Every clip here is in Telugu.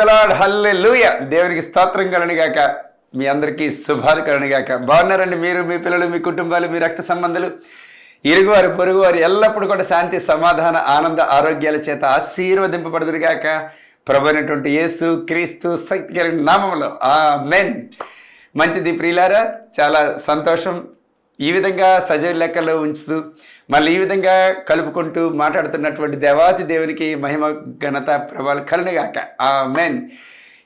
ప్రైజ్ హల్లే లూయ దేవునికి స్తోత్రం కలనిగాక మీ అందరికీ శుభాలు కలనిగాక బాగున్నారండి మీరు మీ పిల్లలు మీ కుటుంబాలు మీ రక్త సంబంధాలు. ఇరుగువారు పొరుగువారు ఎల్లప్పుడూ కూడా శాంతి సమాధాన ఆనంద ఆరోగ్యాల చేత ఆశీర్వదింపబడుదురుగాక ప్రభైనటువంటి యేసు క్రీస్తు శక్తి కలిగిన నామంలో ఆ మెన్ మంచిది ప్రియులారా చాలా సంతోషం. ఈ విధంగా సజీవ లెక్కలో ఉంచుతూ మళ్ళీ ఈ విధంగా కలుపుకుంటూ మాట్లాడుతున్నటువంటి దేవాతి దేవునికి మహిమ ఘనత ప్రభావాలు కలుగుగాక ఆ మెన్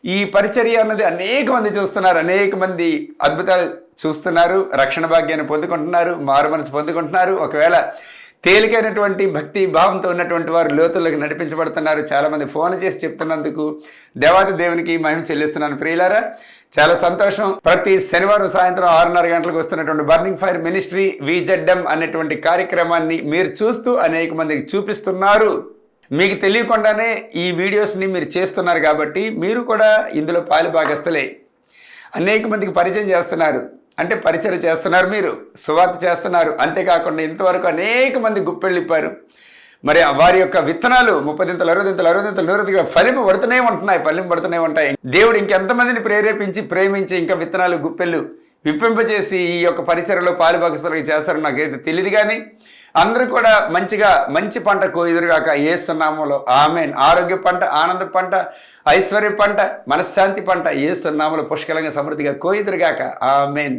ఈ పరిచర్య అన్నది అనేక మంది చూస్తున్నారు అనేక మంది అద్భుతాలు చూస్తున్నారు రక్షణ భాగ్యాన్ని పొందుకుంటున్నారు మారు మనసు పొందుకుంటున్నారు. ఒకవేళ తేలికైనటువంటి భక్తి భావంతో ఉన్నటువంటి వారు లోతుల్లోకి నడిపించబడుతున్నారు. చాలామంది ఫోన్ చేసి చెప్తున్నందుకు దేవాతి దేవునికి మహిమ చెల్లిస్తున్నాను. ప్రియులారా చాలా సంతోషం. ప్రతి శనివారం సాయంత్రం ఆరున్నర గంటలకు వస్తున్నటువంటి బర్నింగ్ ఫైర్ మినిస్ట్రీ విజెడ్ఎం అనేటువంటి కార్యక్రమాన్ని మీరు చూస్తూ అనేక మందికి చూపిస్తున్నారు. మీకు తెలియకుండానే ఈ వీడియోస్ని మీరు చేస్తున్నారు కాబట్టి మీరు కూడా ఇందులో పాలు భాగస్తులే అనేక మందికి పరిచయం చేస్తున్నారు. అంటే పరిచయం చేస్తున్నారు మీరు సువార్త చేస్తున్నారు. అంతేకాకుండా ఇంతవరకు అనేక మంది గుప్పెళ్ళిప్పారు మరి వారి యొక్క విత్తనాలు ముప్పదింతలు అరవదింతలు అరవదింతలు నూరదిగా ఫలింపు పడుతూనే ఉంటున్నాయి ఫలింపు పడుతూనే ఉంటాయి. దేవుడు ఇంకెంతమందిని ప్రేరేపించి ప్రేమించి ఇంకా విత్తనాలు గుప్పెళ్ళు విప్పింపచేసి ఈ యొక్క పరిచయలో పాలుభాగస్తులకు చేస్తారని నాకైతే తెలియదు కానీ అందరూ కూడా మంచిగా మంచి పంట కోయుదురుగాక ఏ సున్నామలో ఆమెన్. ఆరోగ్య పంట ఆనంద పంట ఐశ్వర్య పంట మనశ్శాంతి పంట ఏసునామంలో పుష్కలంగా సమృద్ధిగా కోయుదురుగాక ఆమెన్.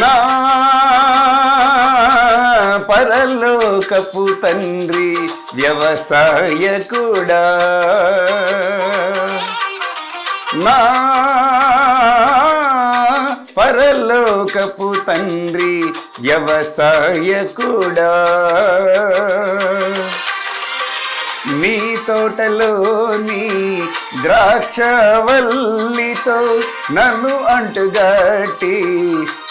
నా పరలోకపు తండ్రి వ్యవసాయ కూడా. నా పరలోకపు తండ్రి వ్యవసాయ కూడా. మీ తోటలోని ద్రాక్షవల్లితో నన్ను అంటుగట్టి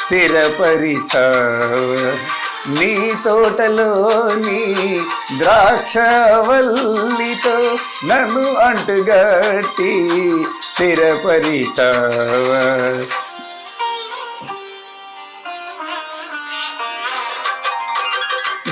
స్థిరపరిచావ. నీ తోటలోని ద్రాక్షవల్లితో నన్ను అంటుగట్టి స్థిరపరిచావ.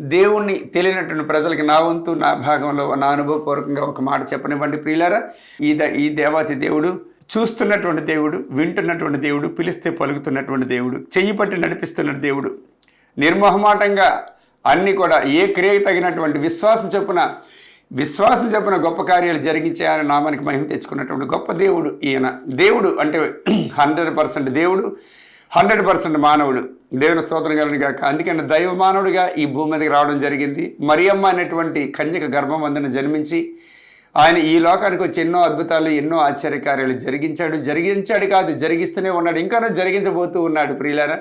దేవుణ్ణి తెలియనటువంటి ప్రజలకి నా వంతు నా భాగంలో నా అనుభవపూర్వకంగా ఒక మాట చెప్పనివ్వండి ప్రియులారా. ఈ ద ఈ దేవాతి దేవుడు చూస్తున్నటువంటి దేవుడు వింటున్నటువంటి దేవుడు పిలిస్తే పలుకుతున్నటువంటి దేవుడు చెయ్యి పట్టి నడిపిస్తున్న దేవుడు నిర్మోహమాటంగా అన్ని కూడా ఏ క్రియకు తగినటువంటి విశ్వాసం చొప్పున విశ్వాసం చొప్పున గొప్ప కార్యాలు జరిగించాయని నామానికి మహిమ తెచ్చుకున్నటువంటి గొప్ప దేవుడు ఈయన. దేవుడు అంటే హండ్రెడ్ పర్సెంట్ దేవుడు. హండ్రెడ్ పర్సెంట్ మానవుడు. దేవుని స్తోత్రం కలను కాక అందుకని దైవ మానవుడిగా ఈ భూమి మీదకి రావడం జరిగింది. మరియమ్మ అనేటువంటి కన్యక గర్భం అందున జన్మించి ఆయన ఈ లోకానికి వచ్చి ఎన్నో అద్భుతాలు ఎన్నో ఆశ్చర్యకార్యాలు జరిగించాడు. జరిగించాడు కాదు జరిగిస్తూనే ఉన్నాడు. ఇంకానూ జరిగించబోతూ ఉన్నాడు ప్రియులారా.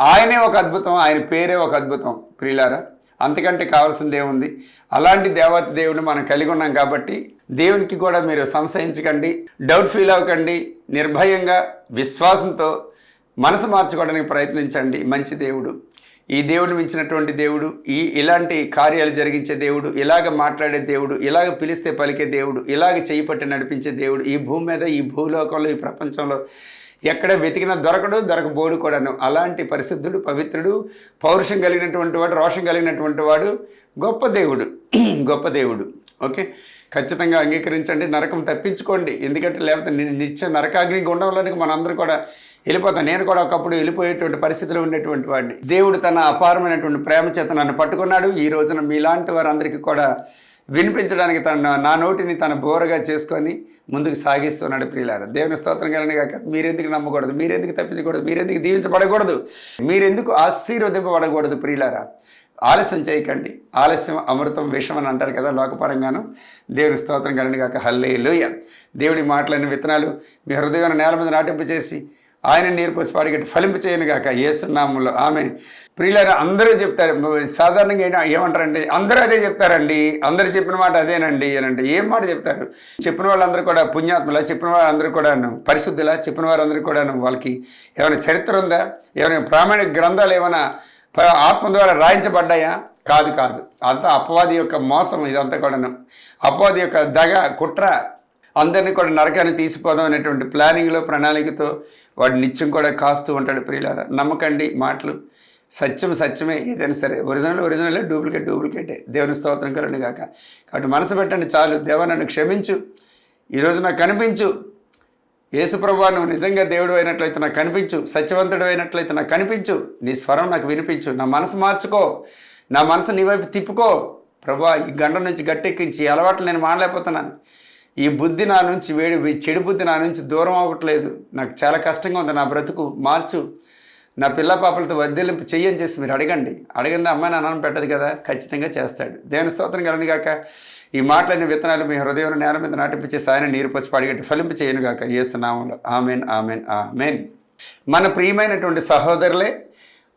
ఆయనే ఒక అద్భుతం ఆయన పేరే ఒక అద్భుతం ప్రియులారా. అంతకంటే కావాల్సిందే ఉంది. అలాంటి దేవత దేవుని మనం కలిగి ఉన్నాం కాబట్టి దేవునికి కూడా మీరు సంశయించకండి డౌట్ ఫీల్ అవ్వకండి. నిర్భయంగా విశ్వాసంతో మనసు మార్చుకోవడానికి ప్రయత్నించండి మంచి దేవుడు. ఈ దేవుడు మించినటువంటి దేవుడు ఈ ఇలాంటి కార్యాలు జరిగించే దేవుడు ఇలాగ మాట్లాడే దేవుడు ఇలాగ పిలిస్తే పలికే దేవుడు ఇలాగ చేయి పట్టి నడిపించే దేవుడు ఈ భూమి మీద ఈ భూలోకంలో ఈ ప్రపంచంలో ఎక్కడ వెతికినా దొరకడు దొరకబోడు కూడాను. అలాంటి పరిశుద్ధుడు పవిత్రుడు పౌరుషం కలిగినటువంటి వాడు రోషం కలిగినటువంటి వాడు గొప్ప దేవుడు గొప్ప దేవుడు. ఓకే? ఖచ్చితంగా అంగీకరించండి నరకం తప్పించుకోండి. ఎందుకంటే లేకపోతే నిత్య నరకాగ్ని గుండంలోనికి మనందరూ కూడా వెళ్ళిపోతాం. నేను కూడా ఒకప్పుడు వెళ్ళిపోయేటువంటి పరిస్థితిలో ఉండేటువంటి వాడిని. దేవుడు తన అపారమైనటువంటి ప్రేమ చేత నన్ను పట్టుకున్నాడు. ఈ రోజున మీలాంటి వారందరికీ కూడా వినిపించడానికి తన నా నోటిని తన బోరగా చేసుకొని ముందుకు సాగిస్తున్నాడు ప్రియులారు. దేవుని స్తోత్రం కలిగిన కాక మీరెందుకు నమ్మకూడదు? మీరెందుకు తప్పించకూడదు? మీరెందుకు దీవించబడకూడదు? మీరెందుకు ఆశీర్వదింపబడకూడదు ప్రియులారా? ఆలస్యం చేయకండి. ఆలస్యం అమృతం విషం అని అంటారు కదా లోకపరంగాను. దేవుని స్తోత్రం కలిగిన కాక హల్లే దేవుడి మాటలైన విత్తనాలు మీ హృదయాన్ని నేల మీద నాటింపు చేసి ఆయన నీరు పోసి పాడిగట్టి ఫలింపు చేయను కాక ఏసునామంలో ఆమె ప్రియులారు అందరూ చెప్తారు. సాధారణంగా ఏంటో ఏమంటారండి అందరూ అదే చెప్తారండి. అందరూ చెప్పిన మాట అదేనండి అని అంటే ఏం మాట చెప్తారు? చెప్పిన వాళ్ళందరూ కూడా పుణ్యాత్మలా? చెప్పిన వాళ్ళందరూ కూడాను పరిశుద్ధులా? చెప్పిన వారందరూ కూడాను వాళ్ళకి ఏమైనా చరిత్ర ఉందా? ఏమైనా ప్రామాణిక గ్రంథాలు ఏమైనా ఆత్మ ద్వారా రాయించబడ్డాయా? కాదు కాదు. అంతా అపవాది యొక్క మోసం ఇదంతా కూడాను. అపవాది యొక్క దగ కుట్ర అందరినీ కూడా నరకాన్ని తీసిపోదాం అనేటువంటి ప్లానింగ్లో ప్రణాళికతో వాడు నిత్యం కూడా కాస్తూ ఉంటాడు ప్రియులారా. నమ్మకండి మాటలు సత్యం సత్యమే. ఏదైనా సరే ఒరిజినల్ ఒరిజినలే డూప్లికేట్ డూప్లికేటే. దేవుని స్తోత్రం కలండి కాక కాబట్టి మనసు పెట్టండి చాలు. దేవ నన్ను క్షమించు. ఈరోజు నాకు కనిపించు. యేసుప్రభా నువ్వు నిజంగా దేవుడు అయినట్లయితే నాకు కనిపించు సత్యవంతుడు అయినట్లయితే నాకు కనిపించు నీ స్వరం నాకు వినిపించు నా మనసు మార్చుకో నా మనసు నీ వైపు తిప్పుకో. ప్రభా ఈ గండ నుంచి గట్టెక్కించి ఈ అలవాట్లు నేను మానలేకపోతున్నాను. ఈ బుద్ధి నా నుంచి వేడి చెడు బుద్ధి నా నుంచి దూరం అవ్వట్లేదు. నాకు చాలా కష్టంగా ఉంది నా బ్రతుకు. మార్చు. నా పిల్ల పాపలతో వద్దెలింపు చెయ్యని చేసి మీరు అడగండి. అడిగింది అమ్మాయి నాన్న పెట్టదు కదా? ఖచ్చితంగా చేస్తాడు. దేవుని స్తోత్రం కలని కాక ఈ మాటలైన విత్తనాలు మీ హృదయం నేల మీద నాటింపించే సాయన నీరు పసి పడిగట్టి ఫలింపు చేయను గాక. ఏసునామంలో ఆమెన్ ఆమెన్ ఆమెన్. మన ప్రియమైనటువంటి సహోదరులే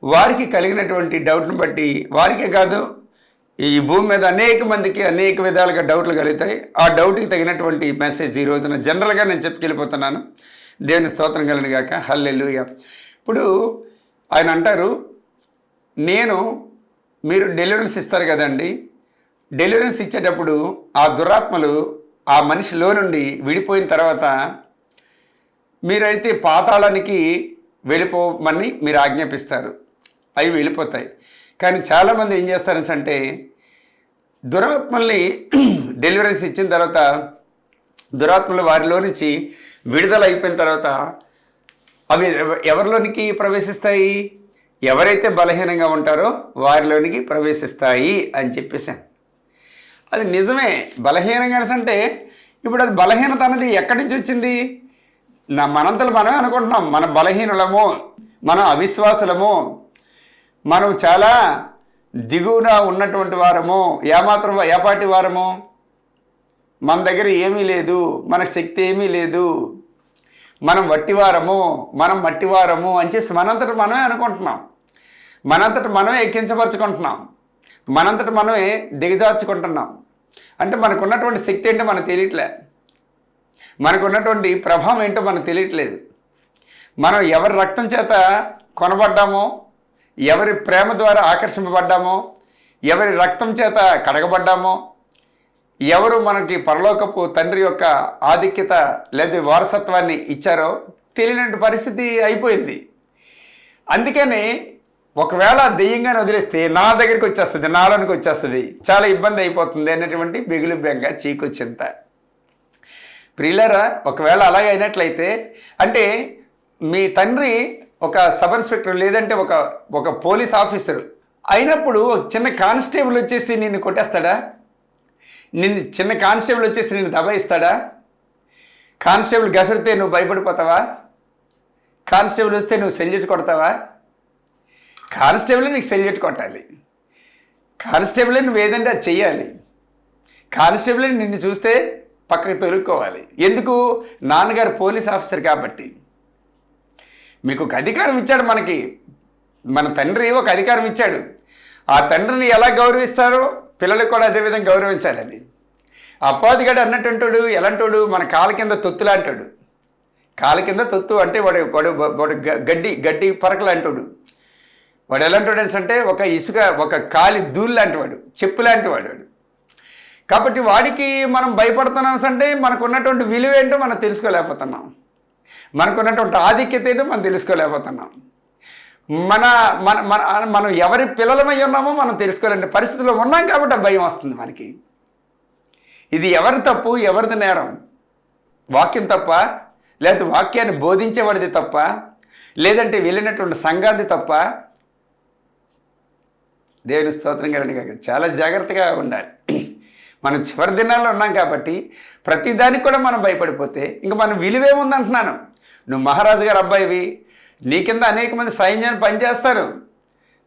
వారికి కలిగినటువంటి డౌట్ను బట్టి వారికే కాదు ఈ భూమి మీద అనేక మందికి అనేక విధాలుగా డౌట్లు కలుగుతాయి. ఆ డౌట్కి తగినటువంటి మెసేజ్ ఈ రోజున జనరల్గా నేను చెప్పుకెళ్ళిపోతున్నాను దేవుని స్తోత్రం కలిగినగాక హల్లెలుయ. ఇప్పుడు ఆయన అంటారు నేను మీరు డెలివరెన్స్ ఇస్తారు కదండి. డెలివరెన్స్ ఇచ్చేటప్పుడు ఆ దురాత్మలు ఆ మనిషిలో నుండి విడిపోయిన తర్వాత మీరైతే పాతాళానికి వెళ్ళిపోమని మీరు ఆజ్ఞాపిస్తారు. అవి వెళ్ళిపోతాయి. కానీ చాలామంది ఏం చేస్తారని అంటే దురాత్మల్ని డెలివరెన్స్ ఇచ్చిన తర్వాత దురాత్మలు వారిలో నుంచి విడుదల అయిపోయిన తర్వాత అవి ఎవ- ఎవరిలోనికి ప్రవేశిస్తాయి? ఎవరైతే బలహీనంగా ఉంటారో వారిలోనికి ప్రవేశిస్తాయి అని చెప్పేసాను అది నిజమే. బలహీనంగా అంటే ఇప్పుడు అది బలహీనత అనేది ఎక్కడి నుంచి వచ్చింది? నా మనంతలు మనమే అనుకుంటున్నాం. మన బలహీనులము మనం అవిశ్వాసులము మనం చాలా దిగువన ఉన్నటువంటి వారము ఏమాత్రం ఏపాటి వారము మన దగ్గర ఏమీ లేదు మనకు శక్తి ఏమీ లేదు మనం వట్టివారము మనం మట్టివారము అని చేసి మనంతట మనమే అనుకుంటున్నాం. మనంతట మనమే ఎక్కించపరచుకుంటున్నాం మనంతట మనమే దిగజార్చుకుంటున్నాం. అంటే మనకున్నటువంటి శక్తి ఏంటో మనకు తెలియట్లే. మనకున్నటువంటి ప్రభావం ఏంటో మనకు తెలియట్లేదు. మనం ఎవరి రక్తం చేత కొనబడ్డామో ఎవరి ప్రేమ ద్వారా ఆకర్షింపబడ్డామో ఎవరి రక్తం చేత కడగబడ్డామో ఎవరు మనకి పరలోకపు తండ్రి యొక్క ఆధిక్యత లేదా వారసత్వాన్ని ఇచ్చారో తెలియనటువంటి పరిస్థితి అయిపోయింది. అందుకని ఒకవేళ దెయ్యంగానే వదిలేస్తే నా దగ్గరికి వచ్చేస్తుంది నాలోనికి వచ్చేస్తుంది చాలా ఇబ్బంది అయిపోతుంది అనేటువంటి బిగులు బెంగ చీకొచ్చింత ప్రియులరా ఒకవేళ అలాగే అయినట్లయితే అంటే మీ తండ్రి ఒక సబ్ ఇన్స్పెక్టర్ లేదంటే ఒక ఒక పోలీస్ ఆఫీసర్ అయినప్పుడు చిన్న కానిస్టేబుల్ వచ్చేసి నిన్ను కొట్టేస్తాడా? నిన్ను చిన్న కానిస్టేబుల్ వచ్చేసి నిన్ను దబాయిస్తాడా కానిస్టేబుల్ గసరితే నువ్వు భయపడిపోతావా? కానిస్టేబుల్ వస్తే నువ్వు సెల్జెట్ కొడతావా? కానిస్టేబుల్ నీకు సెల్యూట్ కొట్టాలి. కానిస్టేబుల్ నువ్వు ఏదంటే అది చెయ్యాలి. కానిస్టేబుల్ నిన్ను చూస్తే పక్కకు తొలుక్కోవాలి. ఎందుకు? నాన్నగారు పోలీస్ ఆఫీసర్ కాబట్టి. మీకు ఒక అధికారం ఇచ్చాడు మనకి. మన తండ్రి ఒక అధికారం ఇచ్చాడు. ఆ తండ్రిని ఎలా గౌరవిస్తారో పిల్లలకు కూడా అదేవిధంగా గౌరవించాలని అపాధిగాడు అన్నట్టుంటాడు ఎలాంటోడు? మన కాళ్ళ కింద తొత్తులాంటాడు కాలు కాళ్ళ కింద తొత్తు అంటే వాడు వాడు వాడు గడ్డి గడ్డి పరకలాంటాడు వాడు ఎలాంటి అంటే ఒక ఇసుక ఒక కాలి ధూళి లాంటి వాడు చెప్పు లాంటి వాడు. వాడు కాబట్టి వాడికి మనం భయపడుతున్నాం అంటే మనకు ఉన్నటువంటి విలువ ఏంటో మనం తెలుసుకోలేకపోతున్నాం. మనకున్నటువంటి ఆధిక్యత ఏంటో మనం తెలుసుకోలేకపోతున్నాం. మన మన మన మనం ఎవరి పిల్లలమై ఉన్నామో మనం తెలుసుకోలేని పరిస్థితిలో ఉన్నాం కాబట్టి ఆ భయం వస్తుంది మనకి. ఇది ఎవరి తప్పు ఎవరిది నేరం? వాక్యం తప్ప లేదా వాక్యాన్ని బోధించేవాడిది తప్ప లేదంటే వెళ్ళినటువంటి సంఘాది తప్ప దేవుని స్తోత్రం కలండి కాక చాలా జాగ్రత్తగా ఉండాలి. మనం చివరి దినాల్లో ఉన్నాం కాబట్టి ప్రతిదానికి కూడా మనం భయపడిపోతే ఇంకా మనం విలువేముందంటున్నాను. నువ్వు మహారాజు గారు అబ్బాయివి నీ కింద అనేక మంది సైన్యాన్ని పనిచేస్తారు.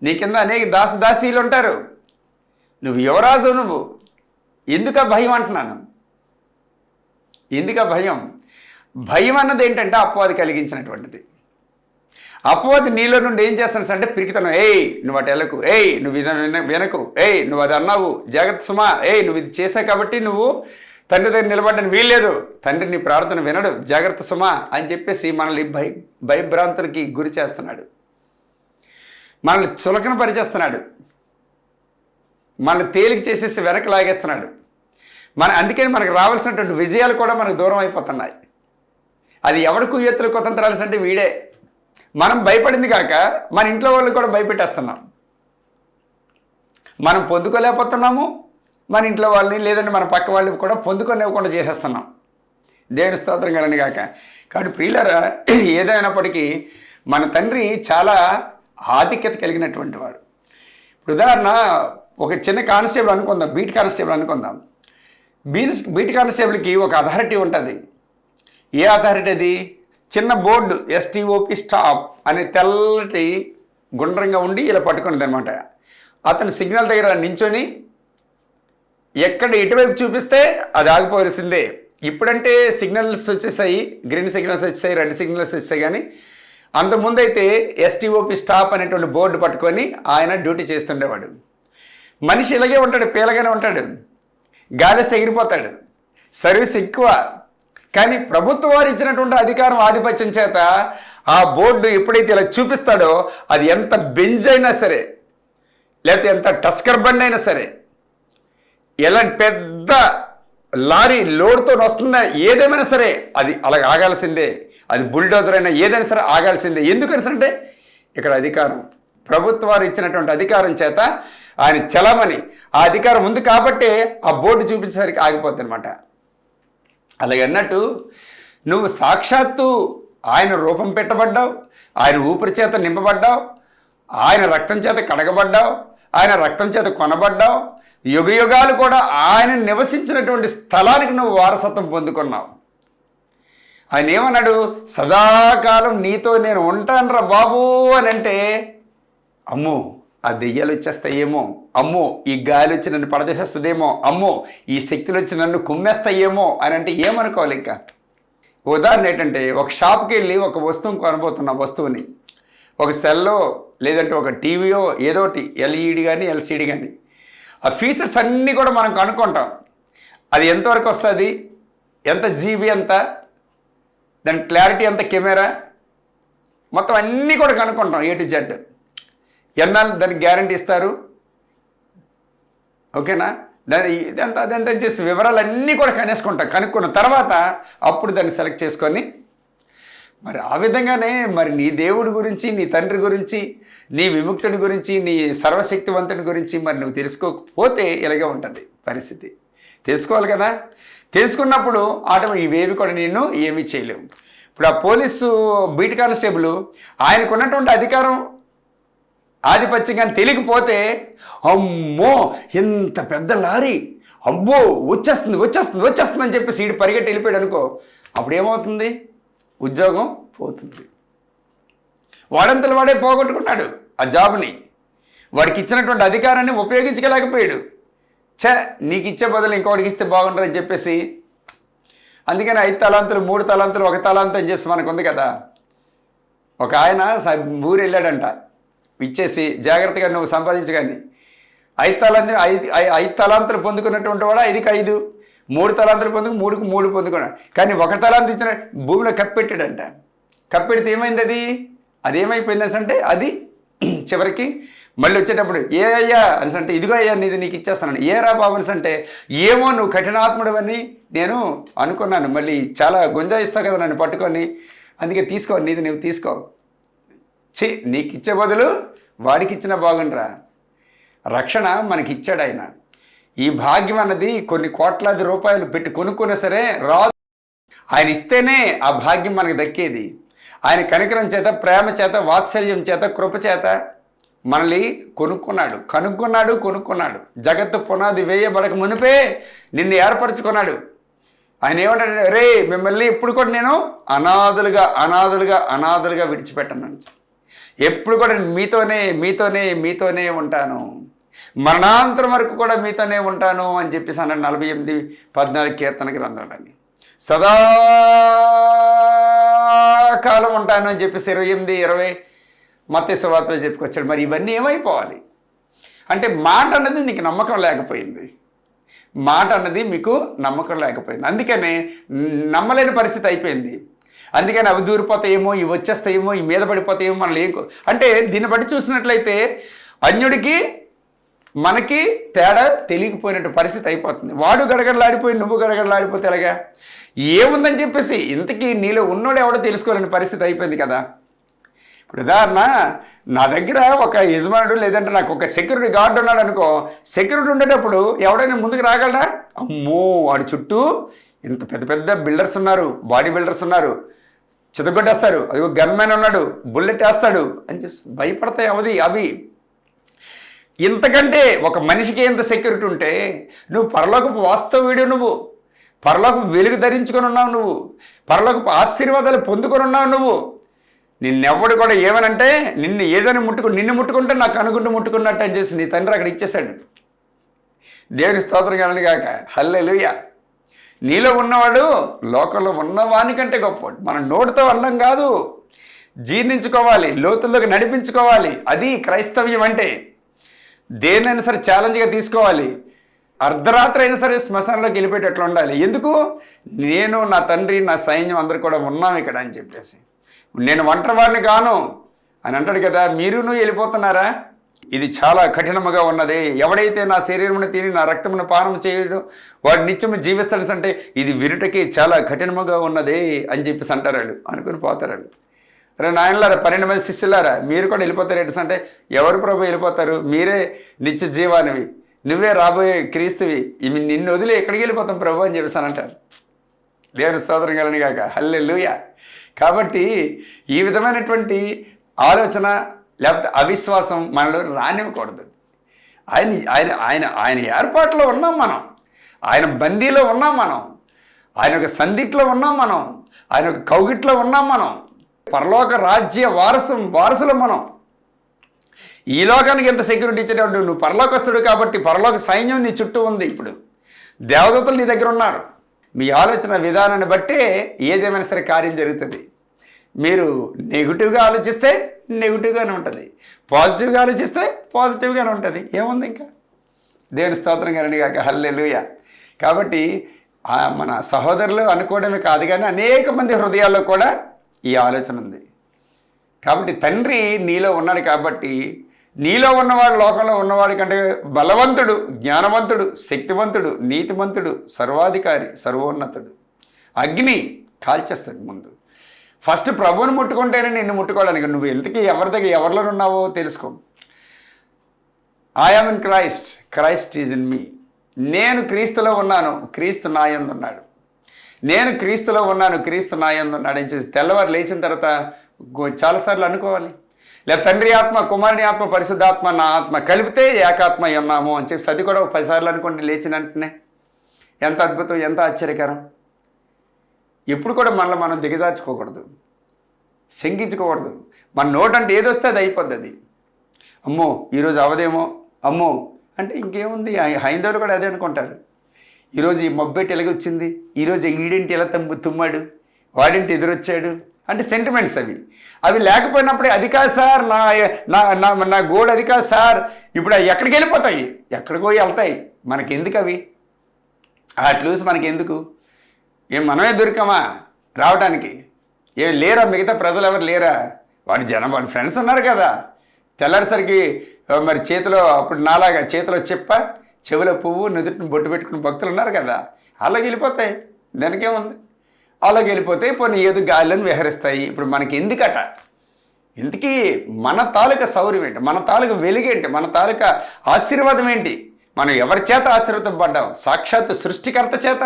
నీ కింద అనేక దాసదాసీలు ఉంటారు. నువ్వు యువరాజు నువ్వు. ఎందుక భయం అంటున్నాను? ఎందుక భయం? భయం అన్నది ఏంటంటే అపవాది కలిగించినటువంటిది. అపవాది నీలో నుండి ఏం చేస్తాను అంటే పిరికితను. ఏయ్ నువ్వు అటు వెళ్ళకు. ఏయ్ నువ్వు ఇది వినకు ఏయ్ నువ్వు అది అన్నావు. జాగ్రత్త సుమా. ఏయ్ నువ్వు ఇది చేసావు కాబట్టి నువ్వు తండ్రి దగ్గర నిలబడ్డని వీల్లేదు. తండ్రి నీ ప్రార్థన వినడు. జాగ్రత్త సుమా అని చెప్పేసి మనల్ని భయ భయభ్రాంతులకి గురి చేస్తున్నాడు. మనల్ని చులకన పరిచేస్తున్నాడు. మనల్ని తేలిక చేసేసి వెనక్కి లాగేస్తున్నాడు. మన అందుకని మనకు రావాల్సినటువంటి విజయాలు కూడా మనకు దూరం అయిపోతున్నాయి. అది ఎవరికి ఎత్తులు కుతంత్రాలు అంటే వీడే. మనం భయపడింది కాక మన ఇంట్లో వాళ్ళు కూడా భయపెట్టేస్తున్నాం. మనం పొందుకోలేకపోతున్నాము. మన ఇంట్లో వాళ్ళని లేదంటే మన పక్క వాళ్ళని కూడా పొందుకొనివ్వకుండా చేసేస్తున్నాం. దేవుని స్తోత్రం కలని కాక కాబట్టి ప్రియులరా ఏదైనప్పటికీ మన తండ్రి చాలా ఆధిక్యత కలిగినటువంటి వాడు. ఇప్పుడు ఉదాహరణ ఒక చిన్న కానిస్టేబుల్ అనుకుందాం బీట్ కానిస్టేబుల్ అనుకుందాం. బీన్స్ బీట్ కానిస్టేబుల్కి ఒక అథారిటీ ఉంటుంది. ఏ అథారిటీ అది? చిన్న బోర్డు ఎస్టీఓపి స్టాప్ అనే తెల్లటి గుండ్రంగా ఉండి ఇలా పట్టుకున్నది అనమాట అతను సిగ్నల్ దగ్గర నించొని ఎక్కడ ఎటువైపు చూపిస్తే అది ఆగిపోవలసిందే. ఇప్పుడంటే సిగ్నల్స్ వచ్చేసాయి గ్రీన్ సిగ్నల్స్ వచ్చాయి రెడ్ సిగ్నల్స్ వచ్చాయి కానీ అంతకుముందైతే S T O P stop అనేటువంటి బోర్డు పట్టుకొని ఆయన డ్యూటీ చేస్తుండేవాడు. మనిషి ఇలాగే ఉంటాడు పీలగానే ఉంటాడు. గాలిస్ ఎగిరిపోతాడు సర్వీస్ ఎక్కువ. కానీ ప్రభుత్వం వారు ఇచ్చినటువంటి అధికారం ఆధిపత్యం చేత ఆ బోర్డు ఎప్పుడైతే ఇలా చూపిస్తాడో అది ఎంత బెంజ్ అయినా సరే లేకపోతే ఎంత టస్కర్ బండ్ అయినా సరే ఎలాంటి పెద్ద లారీ లోడ్తో వస్తున్న ఏదేమైనా సరే అది అలా ఆగాల్సిందే. అది బుల్డోజర్ అయినా ఏదైనా సరే ఆగాల్సిందే. ఎందుకని అంటే ఇక్కడ అధికారం ప్రభుత్వాలు ఇచ్చినటువంటి అధికారం చేత ఆయన చలమని ఆ అధికారం ఉంది కాబట్టే ఆ బోర్డు చూపించేసరికి ఆగిపోద్ది అనమాట అలాగే అన్నట్టు నువ్వు సాక్షాత్తు ఆయన రూపం పెట్టబడ్డావు ఆయన ఊపిరి చేత నింపబడ్డావు ఆయన రక్తం చేత కడగబడ్డావు ఆయన రక్తం చేత కొనబడ్డావు యుగ యుగాలు కూడా ఆయన నివసించినటువంటి స్థలానికి నువ్వు వారసత్వం పొందుకున్నావు. ఆయన ఏమన్నాడు? సదాకాలం నీతో నేను ఉంటానురా బాబు అని అంటే అమ్మో ఆ దెయ్యాలు వచ్చేస్తాయేమో అమ్మో ఈ గాలి వచ్చి నన్ను పడదేసేస్తుందేమో అమ్మో ఈ శక్తులు వచ్చి నన్ను కుమ్మేస్తాయేమో అని అంటే ఏమనుకోవాలి ఇంకా? ఉదాహరణ ఏంటంటే ఒక షాప్కి వెళ్ళి ఒక వస్తువుని కొనబోతున్న వస్తువుని ఒక సెల్లో లేదంటే ఒక టీవీయో ఏదోటి ఎల్ఈడి కానీ ఎల్సిడి కానీ ఆ ఫీచర్స్ అన్నీ కూడా మనం కనుక్కుంటాం. అది ఎంతవరకు వస్తుంది? ఎంత జీబీ ఎంత? దాని క్లారిటీ ఎంత? కెమెరా? మొత్తం అన్నీ కూడా కనుక్కుంటాం ఏ టు జెడ్ ఎన్నాళ్ళు దానికి గ్యారంటీ ఇస్తారు? ఓకేనా? దాని ఇదంతా అదంతా చేసి వివరాలన్నీ కూడా కనేసుకుంటాం. కనుక్కున్న తర్వాత అప్పుడు దాన్ని సెలెక్ట్ చేసుకొని మరి ఆ విధంగానే మరి నీ దేవుడి గురించి నీ తండ్రి గురించి నీ విముక్తుడి గురించి నీ సర్వశక్తివంతుడి గురించి మరి నువ్వు తెలుసుకోకపోతే ఇలాగే ఉంటుంది పరిస్థితి. తెలుసుకోవాలి కదా? తెలుసుకున్నప్పుడు ఆటం ఇవేవి కూడా నేను ఏమీ చేయలేవు. ఇప్పుడు ఆ పోలీసు బీట్ కానిస్టేబుల్ ఆయనకున్నటువంటి అధికారం ఆధిపత్యం కానీ తెలియకపోతే అమ్మో ఎంత పెద్ద లారీ! అబ్బో వచ్చేస్తుంది వచ్చేస్తుంది వచ్చేస్తుంది అని చెప్పి ఈడు పరిగెట్టి వెళ్ళిపోయాడు అనుకో అప్పుడు ఏమవుతుంది ఉద్యోగం పోతుంది. వాడంతలు వాడే పోగొట్టుకున్నాడు ఆ జాబ్ని. వాడికి ఇచ్చినటువంటి అధికారాన్ని ఉపయోగించలేకపోయాడు ఛే నీకు ఇచ్చే బదులు ఇంకొకటికి ఇస్తే బాగుంటుంది అని చెప్పేసి. అందుకని ఐదు తలాంతులు మూడు తలాంతులు ఒక తలాంతు అని చెప్పి మనకు ఉంది కదా. ఒక ఆయన స- ఊరు వెళ్ళాడంట ఇచ్చేసి జాగ్రత్తగా నువ్వు సంపాదించగాని. ఐదు తలాంతులు ఐదు ఐ- ఐదు తలాంతులు పొందుకున్నటువంటి వాడు? ఐదుకి ఐదు. మూడు తలాంతులు పొందుకు మూడుకు మూడు పొందుకున్నాడు. కానీ ఒక తలాంత ఇచ్చిన భూమిలో కప్పెట్టాడంట. కప్పెడితే ఏమైంది అది? అది ఏమైపోయింది అంటే అది చివరికి మళ్ళీ వచ్చేటప్పుడు ఏ అయ్యా అని అంటే ఇదిగో అయ్యా నీది నీకు ఇచ్చేస్తాను ఏ రా బాబు అనేసి అంటే ఏమో నువ్వు కఠినాత్ముడవని నేను అనుకున్నాను. మళ్ళీ చాలా గుంజాయిస్తావు కదా నన్ను పట్టుకొని. అందుకే తీసుకో నీది నువ్వు తీసుకో. ఛీ నీకు ఇచ్చే బదులు వాడికి ఇచ్చిన బాగుండ్రా. రక్షణ మనకి ఇచ్చాడు ఆయన. ఈ భాగ్యం అన్నది కొన్ని కోట్లాది రూపాయలు పెట్టి కొనుక్కున్నా సరే రాదు. ఆయన ఇస్తేనే ఆ భాగ్యం మనకు దక్కేది. ఆయన కనికరం చేత ప్రేమ చేత వాత్సల్యం చేత కృప చేత మనల్ని కొనుక్కున్నాడు. కనుక్కున్నాడు కొనుక్కున్నాడు. జగత్తు పునాది వేయబడక మునిపే నిన్ను ఏర్పరచుకున్నాడు. ఆయన ఏమంటాడు? రే మిమ్మల్ని ఇప్పుడు కూడా నేను అనాథులుగా అనాథులుగా అనాథులుగా విడిచిపెట్టను. ఎప్పుడు కూడా మీతోనే మీతోనే మీతోనే ఉంటాను. మరణాంతరం వరకు కూడా మీతోనే ఉంటాను అని చెప్పేసి అన్నాడు నలభై ఎనిమిది పద్నాలుగు కీర్తన గ్రంథంలోని. కాలం ఉంటాను అని చెప్పేసి ఇరవై ఎనిమిది ఇరవై మత్స్య వార్తలు చెప్పుకొచ్చాడు. మరి ఇవన్నీ ఏమైపోవాలి? అంటే మాట అన్నది నీకు నమ్మకం లేకపోయింది. మాట అన్నది మీకు నమ్మకం లేకపోయింది. అందుకనే నమ్మలేని పరిస్థితి అయిపోయింది. అందుకని అవి దూరిపోతాయేమో ఇవి వచ్చేస్తాయేమో ఈ మీద పడిపోతాయేమో మనం ఏం అంటే దీన్ని బట్టి చూసినట్లయితే అన్యుడికి మనకి తేడా తెలియకపోయినట్టు పరిస్థితి అయిపోతుంది. వాడు గడగడలాడిపోయి నువ్వు గడగడలాడిపోతే ఎలాగా? ఏముందని చెప్పేసి ఇంతకీ నీలో ఉన్నోడు ఎవడో తెలుసుకోలేని పరిస్థితి అయిపోయింది కదా. ఇప్పుడు ఉదాహరణ నా దగ్గర ఒక యజమానుడు లేదంటే నాకు ఒక సెక్యూరిటీ గార్డు ఉన్నాడు అనుకో సెక్యూరిటీ ఉండేటప్పుడు ఎవడైనా ముందుకు రాగలడా అమ్మో వాడి చుట్టూ ఇంత పెద్ద పెద్ద బిల్డర్స్ ఉన్నారు బాడీ బిల్డర్స్ ఉన్నారు. చితగొట్టేస్తారు అదిగో గన్మెన్ ఉన్నాడు బుల్లెట్ వేస్తాడు అని చెప్పి భయపడతాయి అవది అవి. ఇంతకంటే ఒక మనిషికి ఎంత సెక్యూరిటీ ఉంటే నువ్వు పరలోకపు వాస్తవుడు నువ్వు. పరలోకపు వెలుగు ధరించుకొని ఉన్నావు నువ్వు. పరలోకపు ఆశీర్వాదాలు పొందుకొని ఉన్నావు నువ్వు. నిన్నెవ్వడు కూడా ఏమనంటే నిన్ను ఏదైనా ముట్టుకు నిన్ను ముట్టుకుంటే నాకు అనుకుంటూ ముట్టుకున్నట్టు అని చేసి నీ తండ్రి అక్కడ ఇచ్చేశాడు. దేవుని స్తోత్రం కలని కాక హల్లెలూయ. నీలో ఉన్నవాడు లోకంలో ఉన్నవానికంటే గొప్పవాడు. మన నోటితో అన్నం కాదు. జీర్ణించుకోవాలి లోతుల్లోకి నడిపించుకోవాలి. అది క్రైస్తవ్యం అంటే. దేన్నైనా సరే ఛాలెంజ్గా తీసుకోవాలి. అర్ధరాత్రి అయినా సరే శ్మశానంలోకి వెళ్ళిపోయేటట్లు ఉండాలి. ఎందుకు? నేను నా తండ్రి నా సైన్యం అందరు కూడా ఉన్నాం ఇక్కడ అని చెప్పేసి. నేను ఒంటరివాడిని కాను. అని అంటాడు కదా మీరును వెళ్ళిపోతున్నారా? ఇది చాలా కఠినముగా ఉన్నది. ఎవడైతే నా శరీరమును తిని నా రక్తమును పానం చేయడం వాడు నిత్యము జీవిస్తాడు అంటే ఇది వినుటకి చాలా కఠినముగా ఉన్నది అని చెప్పేసి అంటారు అనుకుని పోతారు రే నాయనలారా పన్నెండు మంది శిష్యులారా మీరు కూడా వెళ్ళిపోతారు ఎట్స్ అంటే ఎవరు ప్రభు వెళ్ళిపోతారు? మీరే నిత్య జీవానివి. నువ్వే రాబోయే క్రీస్తువి. ఇవి నిన్ను వదిలి ఎక్కడికి వెళ్ళిపోతాం ప్రభు అని చెప్పేసి అంటారు. దేవుని స్తోత్రం కలని కాక. హల్లెలూయ. కాబట్టి ఈ విధమైనటువంటి ఆలోచన లేకపోతే అవిశ్వాసం మనలో రానివ్వకూడదు. ఆయన ఆయన ఆయన ఆయన ఏర్పాట్లో ఉన్నాం మనం. ఆయన బందీలో ఉన్నాం మనం. ఆయన ఒక సందిట్లో ఉన్నాం మనం. ఆయన ఒక కౌగిట్లో ఉన్నాం మనం. పరలోక రాజ్య వారసు వారసులు మనం. ఈ లోకానికి ఎంత సెక్యూరిటీ ఇచ్చేటప్పుడు నువ్వు పరలోకస్తుడు కాబట్టి పరలోక సైన్యం నీ చుట్టూ ఉంది ఇప్పుడు. దేవదతలు నీ దగ్గర ఉన్నారు. మీ ఆలోచన విధానాన్ని బట్టే ఏదేమైనా సరే కార్యం జరుగుతుంది. మీరు నెగిటివ్గా ఆలోచిస్తే నెగిటివ్గానే ఉంటుంది. పాజిటివ్గా ఆలోచిస్తే పాజిటివ్గానే ఉంటుంది. ఏముంది ఇంకా? దేవుని స్తోత్రం గారండి కాక హల్లెలుయ కాబట్టి మన సహోదరులు అనుకోవడమే కాదు కానీ అనేక మంది హృదయాల్లో కూడా ఈ ఆలోచన ఉంది. కాబట్టి తండ్రి నీలో ఉన్నాడు కాబట్టి నీలో ఉన్నవాడు లోకంలో ఉన్నవాడి కంటే బలవంతుడు జ్ఞానవంతుడు శక్తివంతుడు నీతివంతుడు సర్వాధికారి సర్వోన్నతుడు. అగ్ని కాల్చేస్తుంది ముందు. ఫస్ట్ ప్రభువుని ముట్టుకుంటేనే నిన్ను ముట్టుకోవడానికి నువ్వు ఎంతకీ ఎవరి దగ్గర ఎవరిలో ఉన్నావో తెలుసుకో. I'm in Christ Christ is in me నేను క్రీస్తులో ఉన్నాను. క్రీస్తు నాయందున్నాడు నేను క్రీస్తులో ఉన్నాను. క్రీస్తు నాయందున్నాడు అని చేసి తెల్లవారు లేచిన తర్వాత చాలాసార్లు అనుకోవాలి. లేదా తండ్రి ఆత్మ కుమారుని ఆత్మ పరిశుద్ధాత్మ నా ఆత్మ కలిపితే ఏకాత్మ అన్నాము అని చెప్పి అది కూడా ఒక పదిసార్లు అనుకోండి లేచిన వెంటనే. ఎంత అద్భుతం ఎంత ఆశ్చర్యకరం. ఎప్పుడు కూడా మనల్ని మనం దిగజార్చుకోకూడదు. శంకించుకోకూడదు. మన నోట్ అంటే ఏదొస్తే అది అయిపోద్ది అది. అమ్మో ఈరోజు అవదేమో? అమ్మో అంటే ఇంకేముంది? హైందవులు కూడా అదే అనుకుంటారు. ఈరోజు ఈ మొబ్బెట్టి ఎలాగొచ్చింది? ఈరోజు ఈడింటి ఎలా తమ్ము తుమ్మాడు? వాడింటి ఎదురొచ్చాడు? అంటే సెంటిమెంట్స్ అవి. అవి లేకపోయినప్పుడే అది కాదు సార్ నా నా నా నా గోడు అది కాదు సార్ ఇప్పుడు అవి ఎక్కడికి వెళ్ళిపోతాయి? ఎక్కడికో వెళ్తాయి. మనకి ఎందుకు అవి? ఆ క్లూస్ మనకెందుకు? ఏం మనమే దొరికామా రావడానికి ఏం లేరా? మిగతా ప్రజలు ఎవరు లేరా? వాడి జనం వాళ్ళ ఫ్రెండ్స్ ఉన్నారు కదా. తెల్లారిసరికి మరి చేతిలో అప్పుడు నాలాగా చేతిలో చెప్ప చెవిలో పువ్వు నుదుటిని బొట్టు పెట్టుకుని భక్తులు ఉన్నారు కదా. అలాగే వెళ్ళిపోతాయి. దానికేముంది? అలాగే వెళ్ళిపోతే పోనీ ఏదో గాలిని విహరిస్తాయి. ఇప్పుడు మనకి ఎందుకట? ఇంతకీ మన తాలూకా సౌర్యం ఏంటి? మన తాలూకా వెలుగేంటి మన తాలూకా ఆశీర్వాదం ఏంటి? మనం ఎవరి చేత ఆశీర్వాదం పడ్డాం? సాక్షాత్తు సృష్టికర్త చేత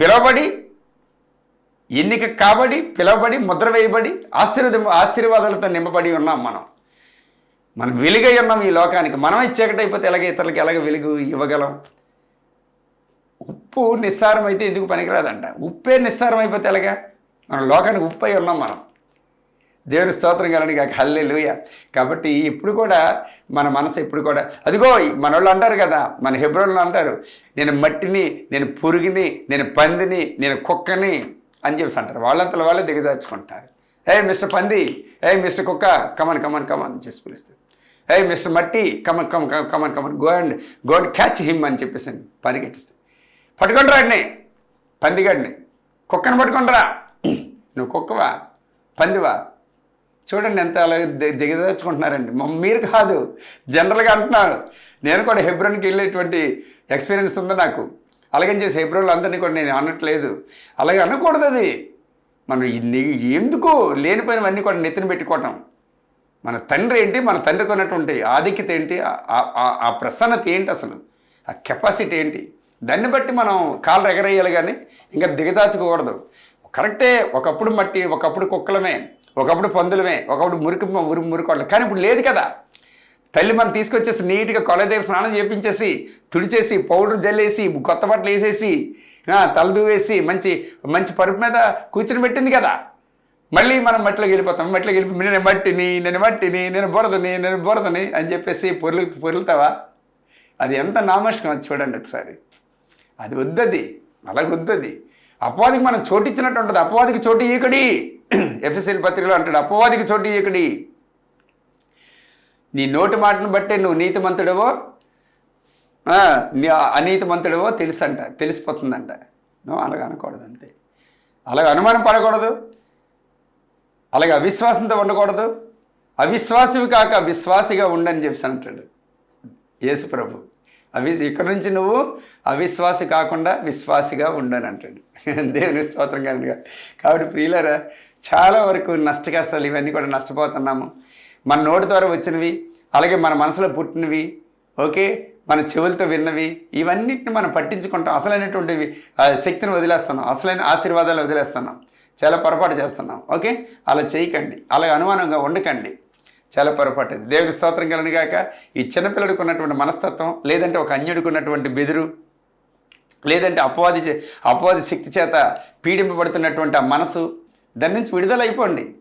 పిలవబడి ఎన్నిక కాబడి పిలవబడి ముద్ర వేయబడి ఆశీర్వాదం ఆశీర్వాదాలతో నింపబడి ఉన్నాం మనం. మనం వెలుగై ఉన్నాం ఈ లోకానికి. మనమే చీకటైపోతే ఎలాగ ఇతరులకి ఎలాగ వెలుగు ఇవ్వగలం? ఉప్పు నిస్సారం అయితే ఎందుకు పనికిరాదంట? ఉప్పే నిస్సారం అయిపోతే ఎలాగా? మన లోకానికి ఉప్పు అయి ఉన్నాం మనం. దేవుని స్తోత్రం కలని కాక హల్లెలుయ. కాబట్టి ఇప్పుడు కూడా మన మనసు ఇప్పుడు కూడా అదిగో మన వాళ్ళు అంటారు కదా మన హెబ్రోళ్ళు అంటారు నేను మట్టిని నేను పురుగుని నేను పందిని నేను కుక్కని అని చెప్పేసి అంటారు. వాళ్ళంతలో వాళ్ళే దిగదాచుకుంటారు ఏ మిస్టర్ పంది ఏ మిస్టర్ కుక్క come on come on come on అని చేసి పిలుస్తారు. ఏ మిస్టర్ మట్టి come on come on come on come on go and go and catch him అని చెప్పేసి పరిగెట్టిస్తారు పట్టుకొని రాడిని. పందిగాడిని. కుక్కను పట్టుకుంటారా నువ్వు కుక్కవా? పందివా? చూడండి ఎంత అలా దిగదర్చుకుంటున్నారండి మీరు కాదు జనరల్గా అంటున్నారు. నేను కూడా హెబ్రోన్కి వెళ్ళేటువంటి ఎక్స్పీరియన్స్ ఉంది నాకు. అలాగని చేసి హెబ్రోన్లు అందరినీ కూడా నేను అనట్లేదు. అలాగే అనకూడదు అది. మనం ఎందుకు లేనిపోయినవన్నీ కూడా నెత్తిన పెట్టుకోవటం? మన తండ్రి ఏంటి? మన తండ్రికి ఉన్నటువంటి ఆధిక్యత ఏంటి? ఆ ప్రసన్నత ఏంటి అసలు? ఆ కెపాసిటీ ఏంటి? దాన్ని బట్టి మనం కాళ్ళు ఎగరేయాలి కానీ ఇంకా దిగజాచుకోకూడదు కరెక్టే ఒకప్పుడు మట్టి ఒకప్పుడు కుక్కలమే ఒకప్పుడు పందులమే ఒకప్పుడు మురికి మురి మురికోళ్ళం. కానీ ఇప్పుడు లేదు కదా. తల్లి మనం తీసుకొచ్చేసి నీట్గా కొల దగ్గర స్నానం చేపించేసి తుడిచేసి పౌడర్ జల్లేసి కొత్త బట్టలు వేసేసి తల దూవేసి మంచి మంచి పరుపు మీద కూర్చుని పెట్టింది కదా. మళ్ళీ మనం మట్టిలోకి వెళ్ళిపోతాం. మట్టిలోకి వెళ్ళిపో నేను మట్టిని నేను మట్టిని నేను బురదని నేను బురదని అని చెప్పేసి పొరులు పొరులుతావా? అది ఎంత నామోషకం అది చూడండి ఒకసారి. అది వద్దది అలాగొద్దది అపవాదికి మనం చోటిచ్చినట్టు ఉంటుంది. అపవాదికి చోటు ఈకడి. ఎఫ్ఎస్ఎల్ పత్రికలో అంటాడు అపవాదికి చోటు ఈకడి. నీ నోటి మాటను బట్టే నువ్వు నీతిమంతుడవో ఆ, నీ అనీతిమంతుడవో తెలుసంట తెలిసిపోతుందంట. నువ్వు అలాగ అనకూడదు అంతే. అలాగ అనుమానం పడకూడదు. అలాగే అవిశ్వాసంతో ఉండకూడదు. అవిశ్వాసివి కాక విశ్వాసిగా ఉండని చెప్పి అంటాడు యేసు ప్రభు అవి ఇక్కడ నుంచి నువ్వు అవిశ్వాసి కాకుండా విశ్వాసిగా ఉండని అంటాడు. దేవుని స్తోత్రం కనుక కాబట్టి ప్రియులరా చాలా వరకు నష్ట కష్టాలు ఇవన్నీ కూడా నష్టపోతున్నాము. మన నోటి ద్వారా వచ్చినవి అలాగే మన మనసులో పుట్టినవి ఓకే? మన చెవులతో విన్నవి ఇవన్నిటిని మనం పట్టించుకుంటాం. అసలైనటువంటివి ఆ, శక్తిని వదిలేస్తున్నాం. అసలైన ఆశీర్వాదాలు వదిలేస్తున్నాం. చాలా పొరపాటు చేస్తున్నాం. ఓకే? అలా చేయకండి. అలా అనుమానంగా ఉండకండి. చాలా పొరపాటు అది దేవుని స్తోత్రం కలని కాక ఈ చిన్నపిల్లడికి ఉన్నటువంటి మనస్తత్వం లేదంటే ఒక అన్యుడికి ఉన్నటువంటి బెదురు లేదంటే అపవాది చే- అపవాది శక్తి చేత పీడింపబడుతున్నటువంటి ఆ మనసు దాని నుంచి విడుదల అయిపోండి.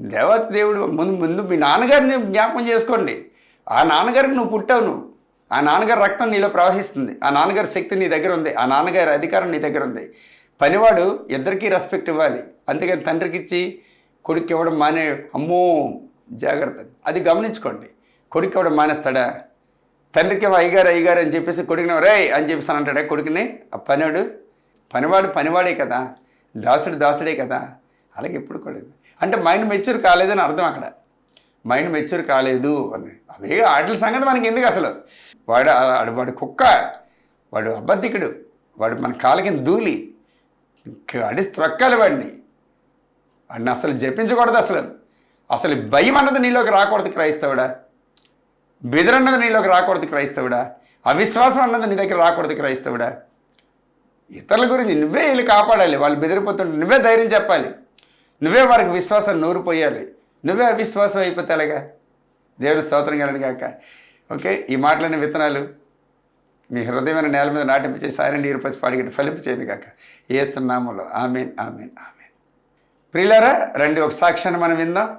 దేవత దేవుడు ముందు ముందు మీ నాన్నగారిని జ్ఞాపకం చేసుకోండి. ఆ నాన్నగారికి నువ్వు పుట్టావు నువ్వు. ఆ నాన్నగారి రక్తం నీలో ప్రవహిస్తుంది. ఆ నాన్నగారి శక్తి నీ దగ్గర ఉంది. ఆ నాన్నగారి అధికారం నీ దగ్గర ఉంది. పనివాడు ఇద్దరికీ రెస్పెక్ట్ ఇవ్వాలి. అందుకని తండ్రికి ఇచ్చి కొడుకు ఇవ్వడం మానే అమ్మో జాగ్రత్త. అది గమనించుకోండి. కొడుకు ఎవడు మానేస్తాడా? తండ్రికి ఏమో అయ్యగారు అయ్యగారు అని చెప్పేసి కొడుకుని రే అని చెప్పేసి అని అంటాడా కొడుకుని? ఆ పనివాడు పనివాడు పనివాడే కదా దాసుడు దాసుడే కదా. అలాగే ఎప్పుడు కూడా అంటే మైండ్ మెచ్యూర్ కాలేదని అర్థం అక్కడ. మైండ్ మెచ్యూర్ కాలేదు అని. అదే ఆటల సంగతి మనకి ఎందుకు అసలు? వాడు వాడు వాడు కుక్క వాడు అబద్ధికుడు వాడు మన కాళ్ళ దూలి అడిసి త్రొక్కాలి వాడిని. వాడిని అసలు జపించకూడదు అసలు. అసలు భయం అన్నది నీలోకి రాకూడదు క్రైస్తవుడా? బెదిరన్నది నీలోకి రాకూడదు క్రైస్తవుడా? అవిశ్వాసం అన్నది నీ దగ్గర రాకూడదు క్రైస్తవుడా? ఇతరుల గురించి నువ్వే వీళ్ళు కాపాడాలి. వాళ్ళు బెదిరిపోతుంటే నువ్వే ధైర్యం చెప్పాలి. నువ్వే వారికి విశ్వాసం నూరు పోయాలి. నువ్వే అవిశ్వాసం అయిపోతే ఎలాగా? దేవుని స్తోత్రం కలను కాక ఓకే ఈ మాటలనే విత్తనాలు మీ హృదయమైన నేల మీద నాటింపచే సాయం నీరు పసి పాడిగట్టి ఫలింపు చేయను కాక ఏస్తున్నాములో ఆమెన్ ఆమెన్ ఆమెన్. ప్రియులారా రండి ఒక సాక్ష్యాన్ని మనం విందాం.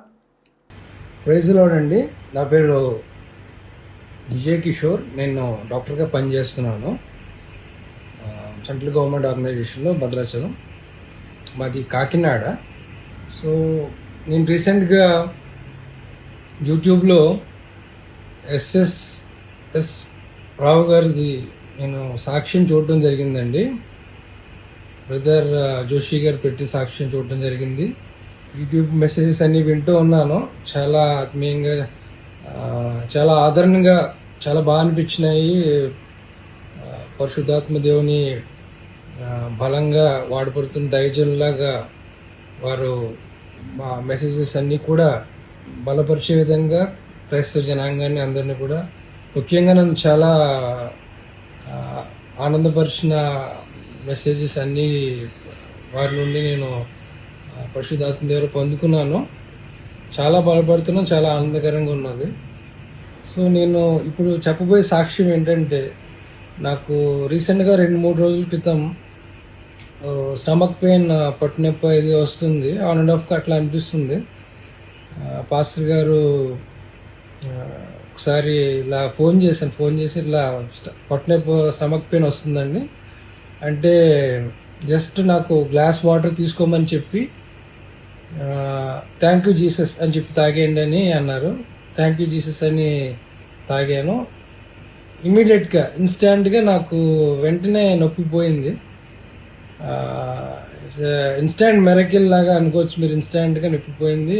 ప్రైజ్ లోడండి అండి. నా పేరు విజయ్ కిషోర్. నేను డాక్టర్గా పనిచేస్తున్నాను. సెంట్రల్ గవర్నమెంట్ ఆర్గనైజేషన్లో భద్రాచలం. మాది కాకినాడ. సో నేను రీసెంట్గా యూట్యూబ్లో ఎస్ఎస్ ఎస్ రావు గారిది నేను సాక్ష్యం చూడటం జరిగిందండి. బ్రదర్ జోషి గారు పెట్టి సాక్ష్యం చూడటం జరిగింది. యూట్యూబ్ మెసేజెస్ అన్ని వింటూ ఉన్నాను. చాలా ఆత్మీయంగా చాలా ఆదరణగా చాలా బాగా అనిపించినాయి. పరిశుద్ధాత్మ దేవుని బలంగా వాడబడుతున్న దైవజనులాగా వారు మా మెసేజెస్ అన్నీ కూడా బలపరిచే విధంగా క్రైస్తవ జనాంగాన్ని అందరినీ కూడా ముఖ్యంగా నన్ను చాలా ఆనందపరిచిన మెసేజెస్ అన్నీ వారి నుండి నేను పరిశుధాత్మ దగ్గర పొందుకున్నాను. చాలా బలపడుతున్నాను చాలా ఆనందకరంగా ఉన్నది. సో నేను ఇప్పుడు చెప్పబోయే సాక్ష్యం ఏంటంటే నాకు రీసెంట్గా రెండు మూడు రోజుల క్రితం స్టమక్ పెయిన్ పట్టునొప్పి ఇది వస్తుంది. ఆన్ అండ్ ఆఫ్గా అట్లా అనిపిస్తుంది. పాస్టర్ గారు ఒకసారి ఇలా ఫోన్ చేశాను. ఫోన్ చేసి ఇలా స్ట- పట్టునొప్పి స్టమక్ పెయిన్ వస్తుందండి. అంటే జస్ట్ నాకు గ్లాస్ వాటర్ తీసుకోమని చెప్పి థ్యాంక్ యూ జీసస్ అని చెప్పి తాగేయండి అని అన్నారు. థ్యాంక్ యూ జీసస్ అని తాగాను. ఇమీడియట్గా ఇన్స్టాంట్గా నాకు వెంటనే నొప్పి పోయింది. ఇన్స్టాంట్ మెరకిల్ లాగా అనుకోవచ్చు మీరు ఇన్స్టాంట్గా నొప్పిపోయింది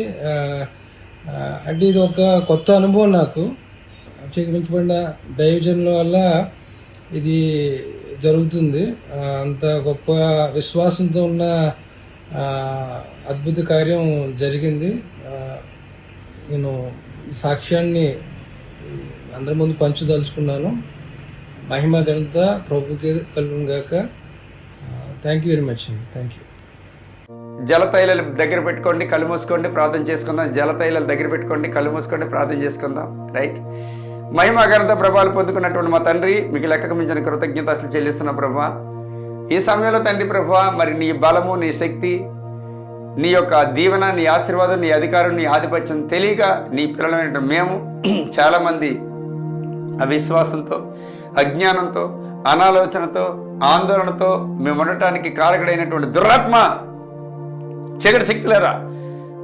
అంటే ఇది ఒక కొత్త అనుభవం నాకు. అభిషేకించబడిన దైవజనుల వల్ల ఇది జరుగుతుంది. అంత గొప్ప విశ్వాసంతో ఉన్న అద్భుత కార్యం జరిగింది. నేను సాక్ష్యాన్ని అందరి ముందు పంచుదలుచుకున్నాను. మహిమ ఘనత ప్రభుకే కలుగును థ్యాంక్ యూ వెరీ మచ్ అండి. థ్యాంక్ యూ జలతైలలు దగ్గర పెట్టుకోండి కళ్ళు మూసుకోండి ప్రార్థన చేసుకుందాం. జలతైలలు దగ్గర పెట్టుకోండి కళ్ళు మూసుకోండి ప్రార్థన చేసుకుందాం. రైట్ మహిమ ఘనత ప్రభావాలు పొందుకున్నటువంటి మా తండ్రి మీకు లెక్కకు మించిన కృతజ్ఞత అసలు చెల్లిస్తున్న ప్రభా. ఈ సమయంలో తండ్రి ప్రభా మరి నీ బలము నీ శక్తి నీ యొక్క దీవెన నీ ఆశీర్వాదం నీ అధికారం నీ ఆధిపత్యం తెలియక నీ పిల్లలైన మేము చాలామంది అవిశ్వాసంతో అజ్ఞానంతో అనాలోచనతో ఆందోళనతో మేము ఉండటానికి కారకుడైనటువంటి దురాత్మ చీకటి శక్తులారా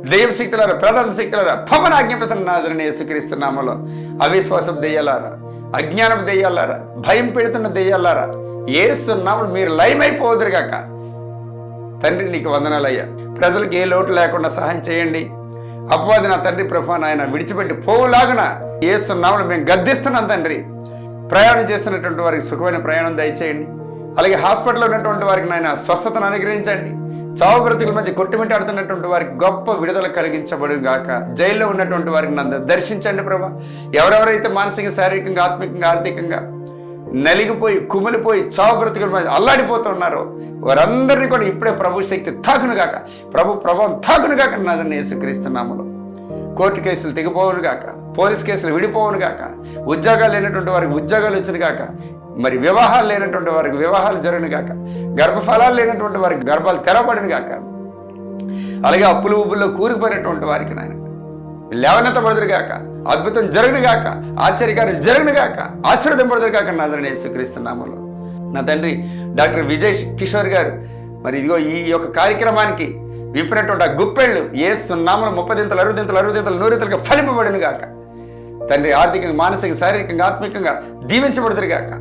దెయ్యం శక్తులారా ప్రధాన శక్తులారా పవన ఆజ్ఞాపిస్తున్న నాజరని యేసుక్రీస్తున్నామలో అవిశ్వాసం దెయ్యాలారా అజ్ఞానం దెయ్యాలారా భయం పెడుతున్న దెయ్యాలారా ఏసున్నామలు మీరు లయమైపోదురుగాక తండ్రి నీకు వందనాలయ్యా. ప్రజలకు ఏ లోటు లేకుండా సహాయం చేయండి. అపవాది నా తండ్రి ప్రభా నాయన విడిచిపెట్టి పోవులాగున ఏస్తున్నామని మేము గద్దిస్తున్నాం తండ్రి. ప్రయాణం చేస్తున్నటువంటి వారికి సుఖమైన ప్రయాణం దయచేయండి. అలాగే హాస్పిటల్లో ఉన్నటువంటి వారికి నాయన స్వస్థతను అనుగ్రహించండి. చావు బ్రతుకుల మధ్య కొట్టుమిట్టాడుతున్నటువంటి వారికి గొప్ప విడుదల కలిగించబడు గాక. జైల్లో ఉన్నటువంటి వారికి నన్ను దర్శించండి ప్రభా. ఎవరెవరైతే మానసిక శారీరకంగా ఆత్మికంగా ఆర్థికంగా నలిగిపోయి కుమిలిపోయి చావు బ్రతుకుల మధ్య అల్లాడిపోతున్నారు. వారందరినీ కూడా ఇప్పుడే ప్రభు శక్తి తాకునుగాక ప్రభు ప్రభావం తాకునుగాక నజన్ యేసుక్రీస్తున్నాములు కోర్టు కేసులు తెగిపోవును గాక పోలీస్ కేసులు విడిపోవును గాక ఉద్యోగాలు లేనటువంటి వారికి ఉద్యోగాలు వచ్చును గాక మరి వివాహాలు లేనటువంటి వారికి వివాహాలు జరుగును గాక గర్భఫలాలు లేనటువంటి వారికి గర్భాలు తెరవబడిన గాక అలాగే అప్పులు ఉబ్బుల్లో కూరుకుపోయినటువంటి వారికి నాయన లేవనెత్తబడదురుగాక. అద్భుతం జరుగునుగాక ఆశ్చర్యకారం జరుగునుగాక ఆశీర్వదింపడదురుగాక నాదరని యేసుక్రీస్తున్నాములో నా తండ్రి డాక్టర్ విజయ్ కిషోర్ గారు మరి ఇదిగో ఈ యొక్క కార్యక్రమానికి విప్పినటువంటి ఆ గుప్పెళ్ళు ఏ సున్నాములు ముప్పదింతలు అరుదింతలు అరుదింతలు నూరింతలుగా ఫలింపబడిన గాక. తండ్రి ఆర్థికంగా మానసిక శారీరకంగా ఆత్మికంగా దీవించబడుదురు గాక.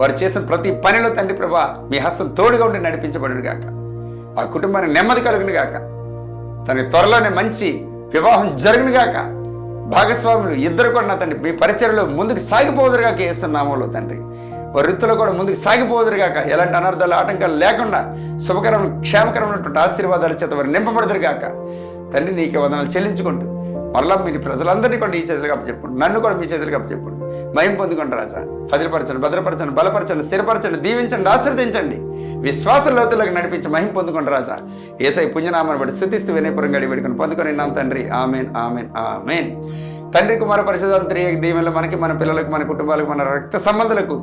వారు చేసిన ప్రతి పనిలో తండ్రి ప్రభా మీ హస్తం తోడుగా ఉండి నడిపించబడును గాక. ఆ కుటుంబానికి నెమ్మది కలుగును గాక. తన త్వరలోనే మంచి వివాహం జరుగును గాక. భాగస్వాములు ఇద్దరు కూడా నా తండ్రి. మీ పరిచయలో ముందుకు సాగిపోదురుగాక వేస్తున్నామలో తండ్రి. వారి వృత్తిలో కూడా ముందుకు సాగిపోదురుగాక. ఎలాంటి అనర్థాలు ఆటంకాలు లేకుండా శుభకరం క్షేమకరమైనటువంటి ఆశీర్వాదాల చేత వారు నింపబడుదురుగాక. తండ్రి నీకే వందనాలు చెల్లించుకుంటూ మరలా మీరు ప్రజలందరినీ కూడా ఈ చేతులకు చెప్పు నన్ను కూడా మీ చేతులకు అప్పచెప్పండి మయం పొందుకోండి రాజా. భద్రపరచండి భద్రపరచండి బలపరచండి స్థిరపరచండి దీవించండి ఆశ్రదించండి విశ్వాస లోతులకు నడిపించి మహిం పొందుకోండి రాజా. ఏసై పుణ్యనామాన్ని బట్టి స్థుతిస్తూ వినయపురం గడి వేడుకొని పొందుకొని నాం తండ్రి. Amen amen amen. తండ్రి కుమార పరిశుధాంతరి దీవెనలు మనకి మన పిల్లలకు మన కుటుంబాలకు మన రక్త సంబంధాలకు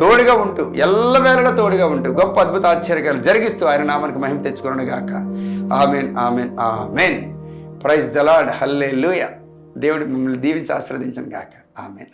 తోడుగా ఉంటూ ఎల్లవేళలో తోడుగా ఉంటూ గొప్ప అద్భుత ఆశ్చర్యకాలు జరిగిస్తూ ఆయన నామానికి మహిమ తెచ్చుకున్నాడు గాక. Amen amen amen. Praise the Lord హల్లే దేవుడు మిమ్మల్ని దీవించి ఆశ్రవదించను గాక. ఆమెన్.